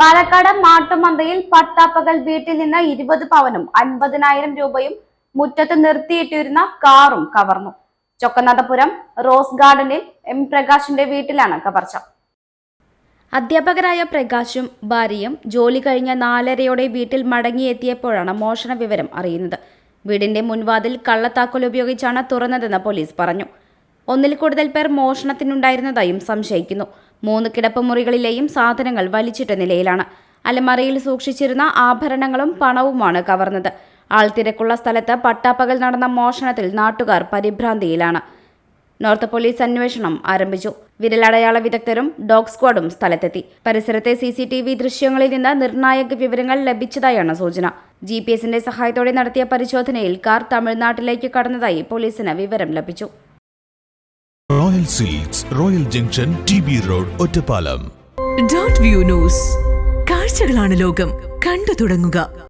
പാലക്കാട് മാട്ടുമന്തയിൽ പട്ടാപ്പകൽ വീട്ടിൽ നിന്ന് ഇരുപത് പവനും അൻപതിനായിരം രൂപയും മുറ്റത്ത് നിർത്തിയിട്ടിരുന്ന കാറും കവർന്നു. ചൊക്കനാഥപുരം റോസ് ഗാർഡനിൽ എം പ്രകാശിന്റെ വീട്ടിലാണ് കവർച്ച. അധ്യാപകരായ പ്രകാശും ഭാര്യയും ജോലി കഴിഞ്ഞ നാലരയോടെ വീട്ടിൽ മടങ്ങിയെത്തിയപ്പോഴാണ് മോഷണ വിവരം അറിയുന്നത്. വീടിന്റെ മുൻവാതിൽ കള്ളത്താക്കോൽ ഉപയോഗിച്ചാണ് തുറന്നതെന്ന് പോലീസ് പറഞ്ഞു. ഒന്നിൽ കൂടുതൽ പേർ മോഷണത്തിനുണ്ടായിരുന്നതായും സംശയിക്കുന്നു. മൂന്ന് കിടപ്പുമുറികളിലെയും സാധനങ്ങൾ വലിച്ചിട്ട നിലയിലാണ്. അലമറയിൽ സൂക്ഷിച്ചിരുന്ന ആഭരണങ്ങളും പണവുമാണ് കവർന്നത്. ആൾത്തിരക്കുള്ള സ്ഥലത്ത് പട്ടാപ്പകൽ നടന്ന മോഷണത്തിൽ നാട്ടുകാർ പരിഭ്രാന്തിയിലാണ്. നോർത്ത് പോലീസ് അന്വേഷണം ആരംഭിച്ചു. വിരലടയാള വിദഗ്ധരും ഡോഗ് സ്ക്വാഡും സ്ഥലത്തെത്തി. പരിസരത്തെ സി സി ടി വി ദൃശ്യങ്ങളിൽ നിന്ന് നിർണായക വിവരങ്ങൾ ലഭിച്ചതായാണ് സൂചന. ജി പി എസിന്റെ സഹായത്തോടെ നടത്തിയ പരിശോധനയിൽ കാർ തമിഴ്നാട്ടിലേക്ക് കടന്നതായി പോലീസിന് വിവരം ലഭിച്ചു. Royal silks royal junction T B road Ottapalam dot view news കാഴ്ചകളാണ് ലോകം. കണ്ടു തുടങ്ങുക.